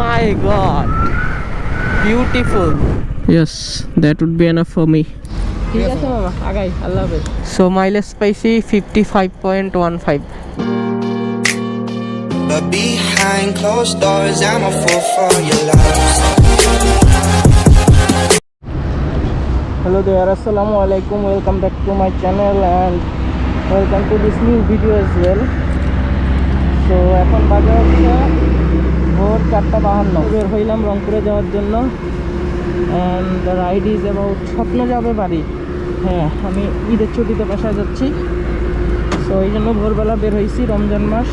my god. Beautiful. Yes, that would be enough for me. ঠিক আছে মামা আগাই আল্লাহ হাফেজ সো মাইলেজ পাইছি fifty five point one five But behind closed doors, I'm a fool for your love. Hello there, Assalamu alaikum. Welcome back to my channel and welcome to this new video as well. So এখন বাজে হচ্ছে ভোর চারটা বাহান্ন। বের হইলাম রংপুরে যাওয়ার জন্য। অ্যান্ড রাইড ইজ অ্যাবাউট স্বপ্ন যাবে বাড়ি। হ্যাঁ আমি ঈদের ছুটিতে বাসায় যাচ্ছি। সো এই জন্য ভোরবেলা বের হয়েছি রমজান মাস।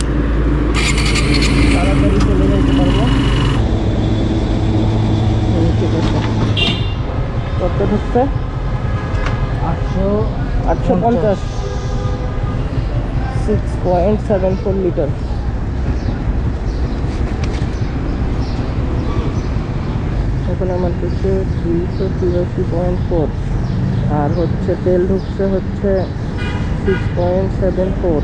তাড়াতাড়ি চলে যাইতে পারব। কত ঢুকছে? আটশো আটশো পঞ্চাশ। Six point seven four litre এখানে আমার ঢুকছে দুইশো চুরাশি পয়েন্ট ফোর আর হচ্ছে তেল ঢুকছে হচ্ছে সিক্স পয়েন্ট সেভেন ফোর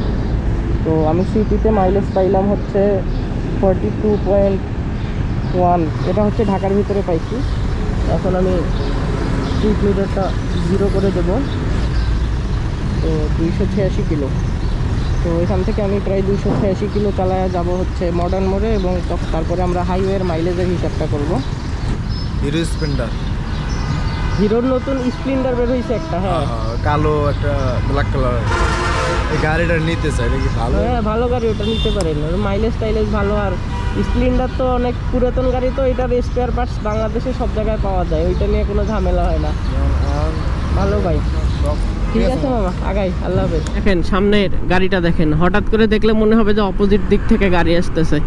তো আমি সিটিতে মাইলেজ পাইলাম হচ্ছে ফর্টি টু পয়েন্ট ওয়ান এটা হচ্ছে ঢাকার ভিতরে পাইছি। এখন আমি স্পিড মিটারটা জিরো করে দেবো। তো দুইশো ছিয়াশি কিলো। তো এখান থেকে আমি প্রায় দুশো ছিয়াশি কিলো চালায় যাব হচ্ছে মডার্ন মোড়ে এবং তারপরে আমরা হাইওয়ের মাইলেজের হিসাবটা করব। Hero Splendor. হিরোর নতুন স্প্লেন্ডার বের হয়েছে একটা হ্যাঁ। কালো একটা ব্ল্যাক কালার এই গাড়িটা নিতে চাই নাকি ভালো? হ্যাঁ ভালো গাড়ি ওটা নিতে পারেন। ওর মাইলেজ টাইলেজ ভালো আর স্প্লেন্ডার তো অনেক পুরাতন গাড়ি তো এটার স্পেয়ার পার্টস বাংলাদেশে সব জায়গায় পাওয়া যায়। ওইটা নিয়ে কোনো ঝামেলা হয় না। ভালো বাইক ঠিক আছে মামা আগাই আল্লাহ হাফেজ। দেখেন সামনের গাড়িটা দেখেন। হঠাৎ করে দেখলে মনে হবে যে অপোজিট দিক থেকে গাড়ি আসতেছে।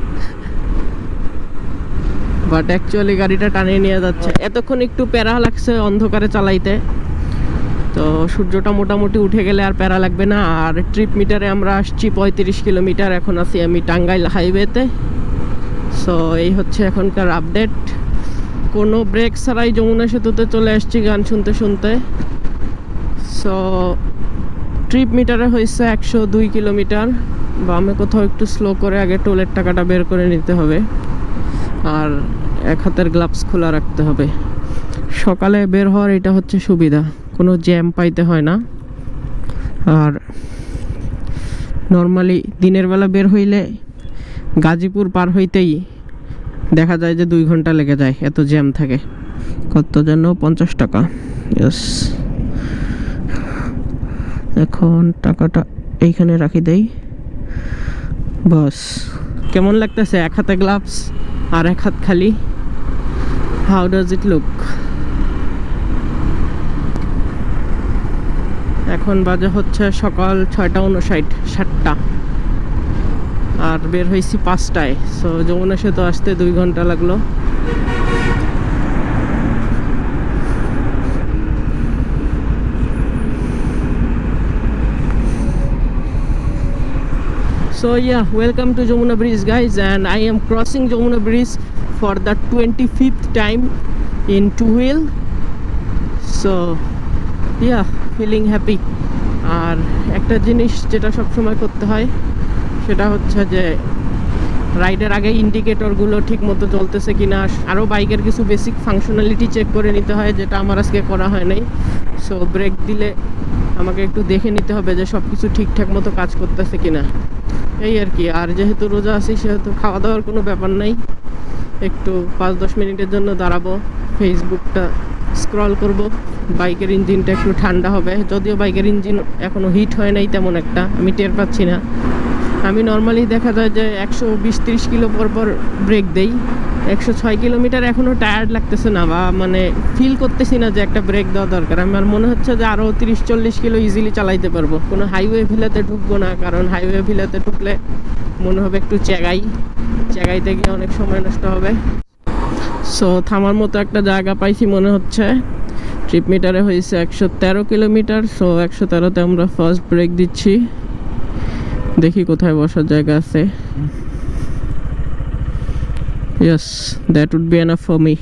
বাট অ্যাকচুয়ালি গাড়িটা টানিয়ে নিয়ে যাচ্ছে। এতক্ষণ একটু প্যারা লাগছে অন্ধকারে চালাইতে। তো সূর্যটা মোটামুটি উঠে গেলে আর প্যারা লাগবে না। আর ট্রিপ মিটারে আমরা আসছি পঁয়ত্রিশ কিলোমিটার। এখন আছি আমি টাঙ্গাইল হাইওয়েতে সো এই হচ্ছে এখনকার আপডেট কোনো ব্রেক ছাড়াই যমুনা সেতুতে চলে আসছি গান শুনতে শুনতে। সো ট্রিপ মিটারে হয়েছে একশো দুই কিলোমিটার। বা আমি কোথাও একটু স্লো করে আগে টোলের টাকাটা বের করে নিতে হবে। আর এক হাতের গ্লাভস খোলা রাখতে হবে। সকালে বের হওয়ার এটা হচ্ছে সুবিধা, কোনো জ্যাম পাইতে হয় না। আর নর্মালি দিনের বেলা বের হইলে গাজীপুর পার হইতেই দেখা যায় যে দুই ঘণ্টা লেগে যায়, এত জ্যাম থাকে। কত যেন পঞ্চাশ টাকা। ইয়েস এখন টাকাটা এইখানে রাখি দেই। বস। কেমন লাগতেছে? এক হাতে গ্লাভস আর এক হাত খালি। হাউ ডাজ ইট লুক এখন বাজে হচ্ছে সকাল ছয়টা উনষাট সাতটা। আর বের হয়েছি পাঁচটায় সো যমুনা সেতু আসতে দুই ঘণ্টা লাগল। So yeah, welcome to Jamuna Bridge guys and I am crossing Jamuna Bridge for the 25th time in two wheel. So yeah, feeling happy. আর একটা জিনিস যেটা সব সময় করতে হয় সেটা হচ্ছে যে রাইডের আগে ইন্ডিকেটরগুলো ঠিক মতো চলতেছে কিনা আরও বাইকের কিছু বেসিক ফাংশনালিটি চেক করে নিতে হয় যেটা আমার আজকে করা হয় নাই সো ব্রেক দিলে আমাকে একটু দেখে নিতে হবে যে সব কিছু ঠিকঠাক মতো কাজ করতেছে কিনা এই আর কি, আর যেহেতু রোজা আছি, সেহেতু খাওয়া দাওয়ার কোনো ব্যাপার নাই। একটু পাঁচ দশ মিনিটের জন্য দাঁড়াবো ফেসবুকটা স্ক্রল করব। বাইকের ইঞ্জিনটা একটু ঠান্ডা হবে, যদিও বাইকের ইঞ্জিন এখনও হিট হয় নাই তেমন একটা, আমি টের পাচ্ছি না। আমি নর্মালি দেখা যায় যে একশো বিশ কিলো পর পর ব্রেক দেই। একশো ছয় কিলোমিটার এখনও টায়ার্ড লাগতেছে না বা মানে ফিল করতেছি না যে একটা ব্রেক দেওয়া দরকার। আমার মনে হচ্ছে যে আরও তিরিশ চল্লিশ কিলো ইজিলি চালাইতে পারব। কোনো হাইওয়ে ভিলাতে ঢুকবো না, কারণ হাইওয়ে ভিলাতে ঢুকলে মনে হবে একটু চেগাই। চেগাইতে গিয়ে অনেক সময় নষ্ট হবে। সো থামার মতো একটা জায়গা পাইছি মনে হচ্ছে। ট্রিপ মিটারে হয়েছে একশো তেরো কিলোমিটার সো একশো তেরোতে আমরা ফার্স্ট ব্রেক দিচ্ছি। দেখি কোথায় বসার জায়গা আছে। Yes that would be enough for me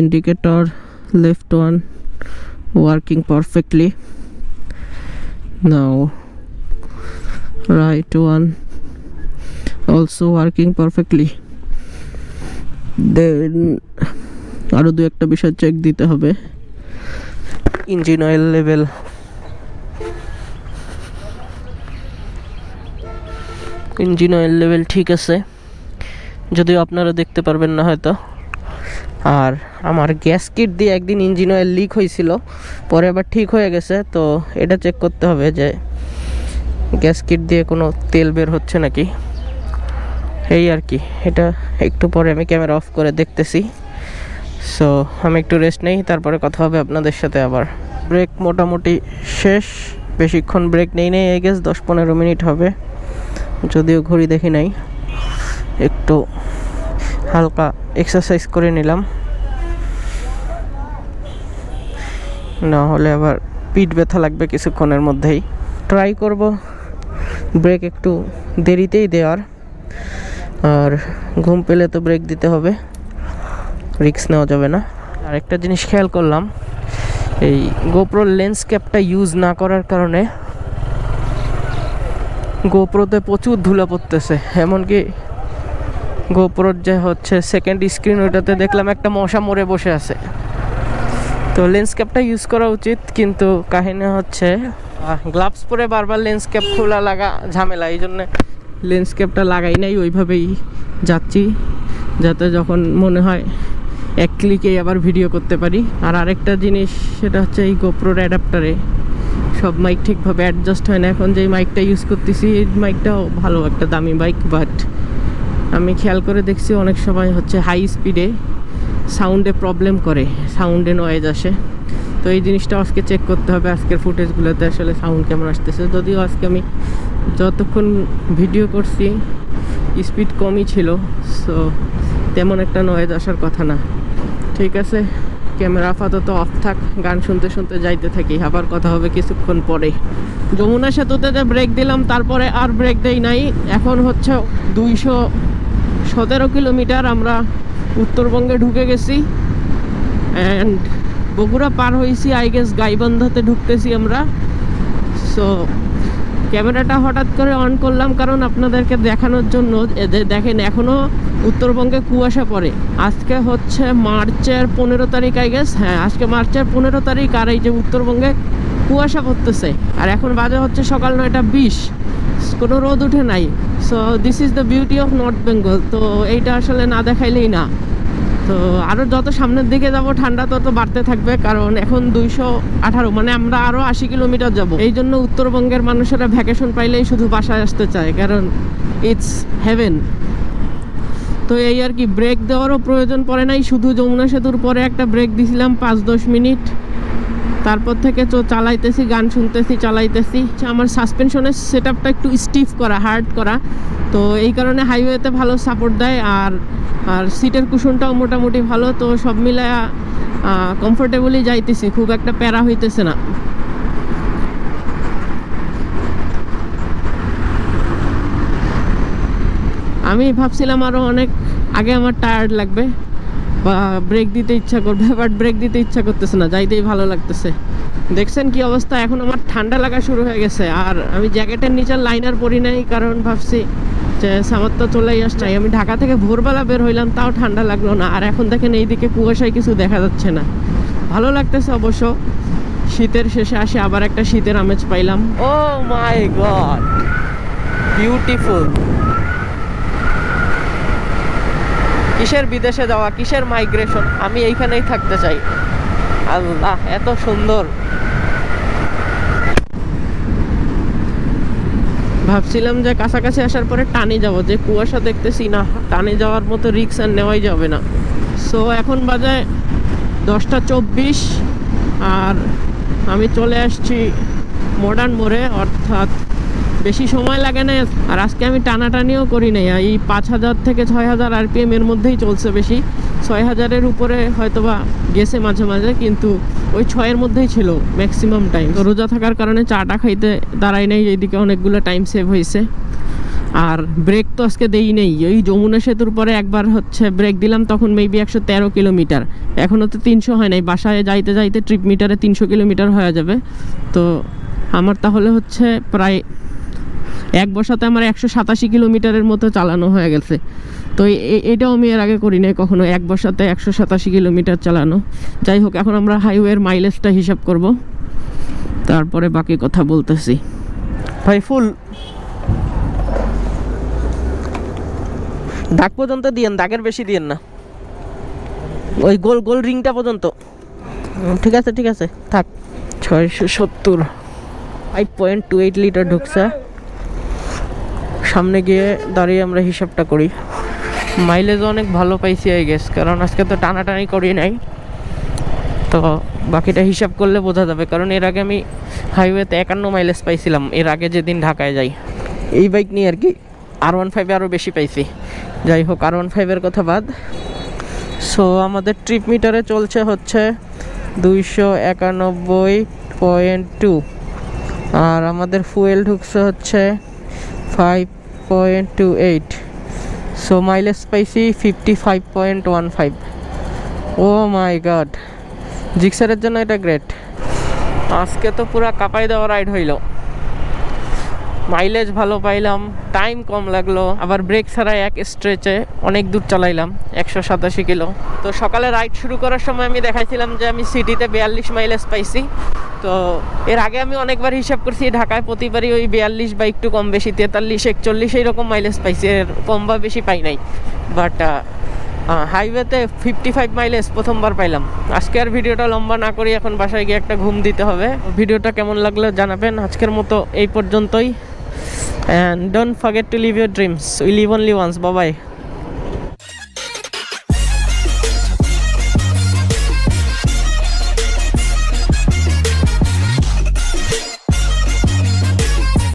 indicator left one working perfectly now right one also working perfectly then আরও দু একটা বিষয় চেক দিতে হবে। Engine oil level engine oil level ঠিক আছে। যদিও আপনারা দেখতে পারবেন না হয়তো। আর আমার গ্যাস কিট দিয়ে একদিন ইঞ্জিন অয়েল লিক হয়েছিল। পরে আবার ঠিক হয়ে গেছে, তো এটা চেক করতে হবে যে গ্যাস কিট দিয়ে কোনো তেল বের হচ্ছে নাকি। এই আর কি, এটা একটু পরে আমি ক্যামেরা অফ করে দেখতেছি। সো আমি একটু রেস্ট নেই, তারপরে কথা হবে আপনাদের সাথে আবার। ব্রেক মোটামুটি শেষ, বেশিক্ষণ ব্রেক নেই নেই এই গেস দশ পনেরো মিনিট হবে। যদিও ঘড়ি দেখি নাই, একটু হালকা এক্সারসাইজ করে নিলাম। না হলে আবার পিঠ ব্যথা লাগবে কিছুক্ষণের মধ্যেই। ট্রাই করব ব্রেক একটু দেরিতেই দেওয়ার। আর ঘুম পেলে তো ব্রেক দিতে হবে রিক্স নেওয়া যাবে না। আর একটা জিনিস খেয়াল করলাম, এই গোপ্রো লেন্স ক্যাপটা ইউজ না করার কারণে গোপ্রোতে প্রচুর ধুলা পড়তেছে, এমনকি গোপ্রোর যে হচ্ছে সেকেন্ড স্ক্রিন ওইটাতে দেখলাম একটা মশা মরে বসে আছে। তো লেন্স ক্যাপটা ইউজ করা উচিত, কিন্তু কাহিনী হচ্ছে গ্লাভস পরে বারবার লেন্স ক্যাপ খোলা লাগা ঝামেলা, এই জন্যে লেন্স ক্যাপটা লাগাই নাই, ওইভাবেই যাচ্ছি, যাতে যখন মনে হয় এক ক্লিকেই আবার ভিডিও করতে পারি। আর আরেকটা জিনিস, সেটা হচ্ছে এই গোপ্রোর অ্যাডাপ্টারে সব মাইক ঠিকভাবে অ্যাডজাস্ট হয় না। এখন যে মাইকটা ইউজ করতেছি, এই মাইকটাও ভালো একটা দামি বাইক বাট আমি খেয়াল করে দেখছি অনেক সময় হচ্ছে হাই স্পিডে সাউন্ডে প্রবলেম করে সাউন্ডে নয়েজ আসে। তো এই জিনিসটা আজকে চেক করতে হবে, আজকের ফুটেজগুলোতে আসলে সাউন্ড কেমন আসতেছে। যদিও আজকে আমি যতক্ষণ ভিডিও করছি স্পিড কমই ছিল সো তেমন একটা নয়েজ আসার কথা না। ঠিক আছে? ক্যামেরা আপাতত অফ থাক, গান শুনতে শুনতে যাইতে থাকি, আবার কথা হবে কিছুক্ষণ পরে যমুনা সেতুতে যে ব্রেক দিলাম, তারপরে আর ব্রেক দেই নাই। এখন হচ্ছে দুইশো সতেরো কিলোমিটার আমরা উত্তরবঙ্গে ঢুকে গেছি। অ্যান্ড বগুড়া পার হয়েছি আই গেস গাইবান্ধাতে ঢুকতেছি আমরা। সো ক্যামেরাটা হঠাৎ করে অন করলাম কারণ আপনাদেরকে দেখানোর জন্য দেখেন এখনও উত্তরবঙ্গে কুয়াশা পড়ে। আজকে হচ্ছে মার্চের পনেরো তারিখ আই গেস হ্যাঁ আজকে মার্চের পনেরো তারিখ আর এই যে উত্তরবঙ্গে কুয়াশা পড়তেছে। আর এখন বাজে হচ্ছে সকাল নয়টা বিশ। কোনো রোদ উঠে নাই। So this is the beauty of north Bengal তো এইটা আসলে না দেখাইলেই না। তো আরও যত সামনের দিকে যাব, ঠান্ডা তত বাড়তে থাকবে, কারণ এখন দুইশো আঠারো মানে আমরা আরও আশি কিলোমিটার যাব। এই জন্য উত্তরবঙ্গের মানুষেরা ভ্যাকেশন পাইলেই শুধু বাসায় আসতে চায়, কারণ ইটস হেভেন তো এই আর কি ব্রেক দেওয়ারও প্রয়োজন পড়ে নাই, শুধু যমুনা সেতুর পরে একটা ব্রেক দিছিলাম পাঁচ দশ মিনিট। তারপর থেকে তো চালাইতেছি, গান শুনতেছি, চালাইতেছি। আমার সাসপেনশনের সেট একটু স্টিফ করা হার্ড করা। তো এই কারণে হাইওয়েতে ভালো সাপোর্ট দেয় আর আর সিটের কুশনটাও মোটামুটি ভালো। তো সব মিলায় কমফোর্টেবলি যাইতেছি, খুব একটা প্যারা হইতেছে না। আমি ভাবছিলাম আরও অনেক আগে আমার টায়ার্ড লাগবে। বা ব্রেক দিতে ইচ্ছা করবে বাট ব্রেক দিতে ইচ্ছা করতেছে না, যাইতেই ভালো লাগতেছে। দেখছেন কি অবস্থা? এখন আমার ঠান্ডা লাগা শুরু হয়ে গেছে, আর আমি জ্যাকেটের নিচের লাইনার পরি নাই, কারণ ভাবছি যে সামার তো চলেই আসছে। আমি ঢাকা থেকে ভোরবেলা বের হইলাম, তাও ঠান্ডা লাগল না। আর এখন দেখেন এইদিকে কুয়াশায় কিছু দেখা যাচ্ছে না। ভালো লাগতেছে অবশ্য। শীতের শেষে আসে আবার একটা শীতের আমেজ পাইলাম। ও মাই গড বিউটিফুল কিসের বিদেশে যাওয়া, কিসের মাইগ্রেশন আমি এইখানেই থাকতে চাই। আল্লাহ, এত সুন্দর। ভাবছিলাম যে কাছাকাছি আসার পরে টানে যাব, যে কুয়াশা দেখতেছি না, টানে যাওয়ার মতো রিক্স আর নেওয়াই যাবে না। সো এখন বাজে দশটা চব্বিশ, আর আমি চলে আসছি মডার্ন মোড়ে, অর্থাৎ বেশি সময় লাগে না, আর আজকে আমি টানাটানিও করি নাই। এই পাঁচ হাজার থেকে ছয় হাজার আরপিএম এর মধ্যেই চলছে বেশি। ছয় হাজারের উপরে হয়তোবা গেছে মাঝে মাঝে, কিন্তু ওই ছয়ের মধ্যেই ছিল ম্যাক্সিমাম টাইম তো রোজা থাকার কারণে চাটা খাইতে দাঁড়াই নাই, এইদিকে অনেকগুলো টাইম সেভ হয়েছে আর ব্রেক তো আজকে দেই নেই। ওই যমুনা সেতুর পরে একবার হচ্ছে ব্রেক দিলাম, তখন মেবি একশো তেরো কিলোমিটার। এখনও তো তিনশো হয় নাই। বাসায় যাইতে যাইতে ট্রিপ মিটারে তিনশো কিলোমিটার হয়ে যাবে। তো আমার তাহলে হচ্ছে প্রায় এক বসাতে আমার একশো সাতাশি কিলোমিটারের মতো চালানো হয়ে গেছে। তো এটাও আমি এর আগে করি নাই কখনো এক বসাতে একশো সাতাশি কিলোমিটার চালানো। যাই হোক এখন আমরা হাইওয়ের মাইলেজটা হিসাব করব। তারপরে বাকি কথা বলতেছি। ভাই ফুল। দাগ পর্যন্ত দিয়েন দাগের বেশি দিয়েন না। ওই গোল গোল রিংটা পর্যন্ত। ঠিক আছে ঠিক আছে থাক। ছয়শো সত্তর। Five point two eight litre ঢুকছে। সামনে গিয়ে দাঁড়িয়ে আমরা হিসাবটা করি। মাইলেজ অনেক ভালো পাইছি আই গেস কারণ আজকে তো টানাটানি করি নাই। তো বাকিটা হিসাব করলে বোঝা যাবে, কারণ এর আগে আমি হাইওয়েতে একান্ন মাইলেজ পাইছিলাম, এর আগে যেদিন ঢাকায় যাই। এই বাইক নিয়ে আর কি আর ওয়ান ফাইভে আরও বেশি পাইছি। যাই হোক আর ওয়ান ফাইভের কথা বাদ। সো আমাদের ট্রিপ মিটারে চলছে হচ্ছে দুইশো একানব্বই পয়েন্ট টু আর আমাদের ফুয়েল ঢুকছে হচ্ছে five point two eight so mileage পাইছি fifty five point one five oh my God জিক্সারের জন্য এটা গ্রেট আজকে তো পুরা কাপাই দেওয়া রাইড হইল। মাইলেজ ভালো পাইলাম টাইম কম লাগল, আবার ব্রেক ছাড়া এক স্ট্রেচে অনেক দূর চালাইলাম, একশো সাতাশি কিলো তো সকালে রাইড শুরু করার সময় আমি দেখাইছিলাম যে আমি সিটিতে বিয়াল্লিশ মাইলেজ পাইছি। তো এর আগে আমি অনেকবার হিসাব করছি, ঢাকায় প্রতিবারই ওই বিয়াল্লিশ বা একটু কম বেশি, তেতাল্লিশ, একচল্লিশ এইরকম মাইলেজ পাইছি, এর কম বা বেশি পাই নাই। বাট হাইওয়েতে ফিফটি ফাইভ মাইলেজ প্রথমবার পাইলাম। আজকে আর ভিডিওটা লম্বা না করি এখন বাসায় গিয়ে একটা ঘুম দিতে হবে। ভিডিওটা কেমন লাগল জানাবেন। আজকের মতো এই পর্যন্তই। and don't forget to live your dreams. We live only once. Bye bye